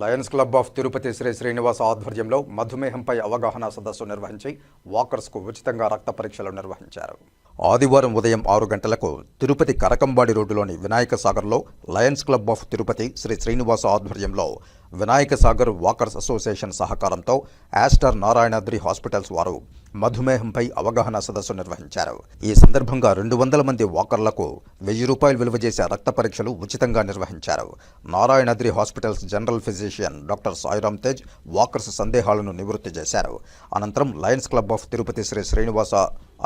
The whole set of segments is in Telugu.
Lions Club of Tirupati Sri Srinivasa ఆధ్వర్యంలో మధుమేహంపై అవగాహన సదస్సు నిర్వహించి వాకర్స్కు ఉచితంగా రక్త పరీక్షలు నిర్వహించారు. ఆదివారం ఉదయం ఆరు గంటలకు తిరుపతి కరకంబాడి రోడ్డులోని వినాయక సాగర్లో lions club of Tirupati Shri Srinivasa ఆధ్వర్యంలో వినాయక సాగర్ వాకర్స్ అసోసియేషన్ సహకారంతో యాస్టర్ నారాయణాద్రి హాస్పిటల్స్ వారు మధుమేహంపై అవగాహన సదస్సు నిర్వహించారు. ఈ సందర్భంగా రెండు వందల మంది వాకర్లకు వెయ్యి రూపాయలు విలువ చేసే రక్త పరీక్షలు ఉచితంగా నిర్వహించారు. Narayanadri hospitals general physician doctor Sairam Tej walkers సందేహాలను నివృత్తి చేశారు. అనంతరం Lions Club of Tirupati Sri Srinivasa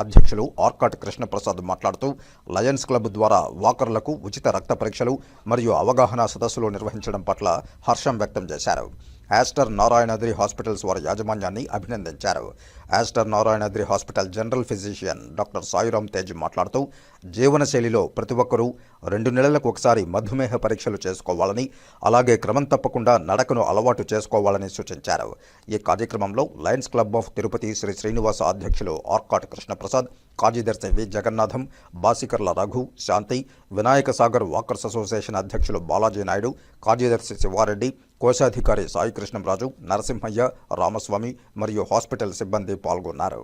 అధ్యక్షులు ఆర్కాట్ కృష్ణప్రసాద్ మాట్లాడుతూ లయన్స్ క్లబ్ ద్వారా వాకర్లకు ఉచిత రక్త పరీక్షలు మరియు అవగాహన సదస్సులు నిర్వహించడం పట్ల హర్షం వ్యక్తం చేశారు. యాస్టర్ నారాయణాద్రి హాస్పిటల్స్ వారి యాజమాన్యాన్ని అభినందించారు. Aster Narayanadri hospital general physician doctor Sairam Tej మాట్లాడుతూ జీవనశైలిలో ప్రతి ఒక్కరూ రెండు నెలలకు ఒకసారి మధుమేహ పరీక్షలు చేసుకోవాలని అలాగే క్రమం తప్పకుండా నడకను అలవాటు చేసుకోవాలని సూచించారు. ఈ కార్యక్రమంలో Lions Club of Tirupati Sri Srinivasa అధ్యక్షులు ఆర్కాట్ కృష్ణప్రసాద్ కార్యదర్శి V Jagannatham Basikarla Raghu Shanti Vinayaka Sagar walkers association అధ్యక్షులు బాలాజీ నాయుడు కార్యదర్శి శివారెడ్డి కోశాధికారి సాయికృష్ణంరాజు నరసింహయ్య రామస్వామి మరియు హాస్పిటల్ సిబ్బంది పాల్గొన్నారు.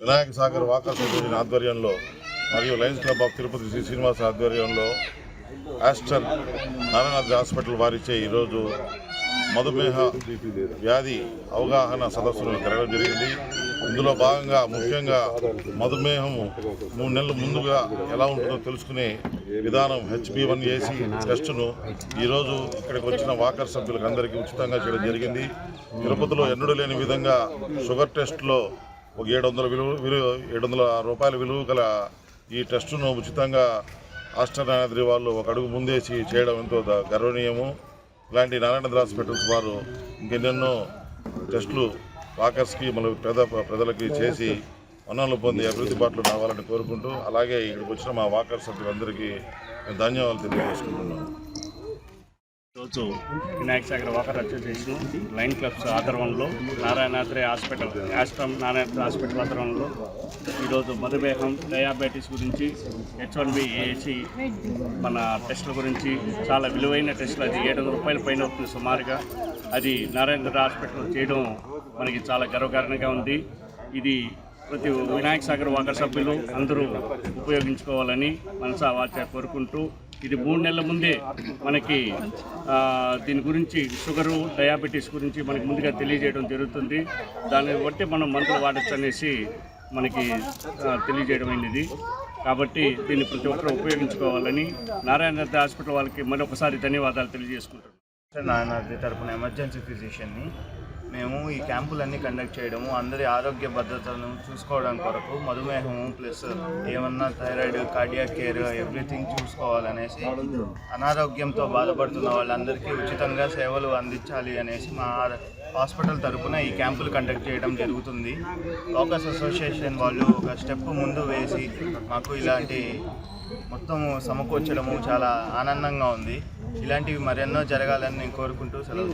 వినాయక సాగర్ వాకర్స్ అసోసియేషన్ ఆధ్వర్యంలో మరియు Lions Club of Tirupati Sri Srinivasa ఆధ్వర్యంలో ఆస్టర్ నారాయణాద్రి హాస్పిటల్ వారిచే ఈరోజు మధుమేహ వ్యాధి అవగాహన సదస్సును జరగడం జరిగింది. ఇందులో భాగంగా ముఖ్యంగా మధుమేహము మూడు నెలల ముందుగా ఎలా ఉంటుందో తెలుసుకునే విధానం హెచ్బి వన్ ఏసీ టెస్టును ఈరోజు ఇక్కడికి వచ్చిన వాకర్ సభ్యులకు అందరికీ ఉచితంగా చేయడం జరిగింది. తిరుపతిలో ఎన్నడూ లేని విధంగా షుగర్ టెస్ట్లో ఒక ఏడు వందల విలువ విలువ ఏడు వందల రూపాయల విలువ గల ఈ టెస్టును ఉచితంగా ఆస్ట్రనాద్రి వాళ్ళు ఒక అడుగు ముందేసి చేయడం ఎంతో గర్వనీయము. ఇలాంటి నారాయణ హాస్పిటల్స్ వారు ఇంకెన్నెన్నో టెస్టులు వాకర్స్కి మన పేద ప్రజలకి చేసి వనరులు పొంది అభివృద్ధి బాటలు రావాలని కోరుకుంటూ అలాగే ఇక్కడికి వచ్చిన మా వాకర్ సభ్యులందరికీ ధన్యవాదాలు తెలియజేసుకుంటున్నాను. ఈరోజు Vinayaka Sagar walker association Lions Clubs ఆధ్వర్యంలో నారాయణాద్రి హాస్పిటల్ ఆశ్రమ్ నారాయణ హాస్పిటల్ ఆధ్వర్యంలో ఈరోజు మధుమేహం డయాబెటీస్ గురించి హెచ్ వన్ బి ఏసీ మన టెస్టుల గురించి చాలా విలువైన టెస్టులు అది ఏడు వందల రూపాయల పైన అవుతుంది సుమారుగా. అది నారాయణ హాస్పిటల్ చేయడం మనకి చాలా గర్వకారణంగా ఉంది. ఇది ప్రతి వినాయక సాగర్ వాకర్ సభ్యులు అందరూ ఉపయోగించుకోవాలని మనసా వాచ కోరుకుంటూ ఇది మూడు నెలల ముందే మనకి దీని గురించి షుగరు డయాబెటీస్ గురించి మనకి ముందుగా తెలియజేయడం జరుగుతుంది. దాన్ని బట్టి మనం మందులు వాడచ్చు అనేసి మనకి తెలియజేయడం అయినది. కాబట్టి దీన్ని ప్రతి ఒక్కరూ ఉపయోగించుకోవాలని నారాయణ హాస్పిటల్ వాళ్ళకి మరొకసారి ధన్యవాదాలు తెలియజేసుకుంటున్నాను నాయనాద్రి తరపున ఎమర్జెన్సీ ఫిజిషియన్ని మేము ఈ క్యాంపులన్నీ కండక్ట్ చేయడము అందరి ఆరోగ్య భద్రతను చూసుకోవడం కొరకు మధుమేహము ప్లస్ ఏమన్నా థైరాయిడ్ కార్డియాక్ కేర్ ఎవ్రీథింగ్ చూసుకోవాలనేసి అనారోగ్యంతో బాధపడుతున్న వాళ్ళందరికీ ఉచితంగా సేవలు అందించాలి అనేసి మా హాస్పిటల్ తరపున ఈ క్యాంపులు కండక్ట్ చేయడం జరుగుతుంది. లోకస్ అసోసియేషన్ వాళ్ళు ఒక స్టెప్ ముందు వేసి మాకు ఇలాంటి మొత్తం సమకూర్చడము చాలా ఆనందంగా ఉంది. ఇలాంటివి మరెన్నో జరగాలని నేను కోరుకుంటూ సెలవు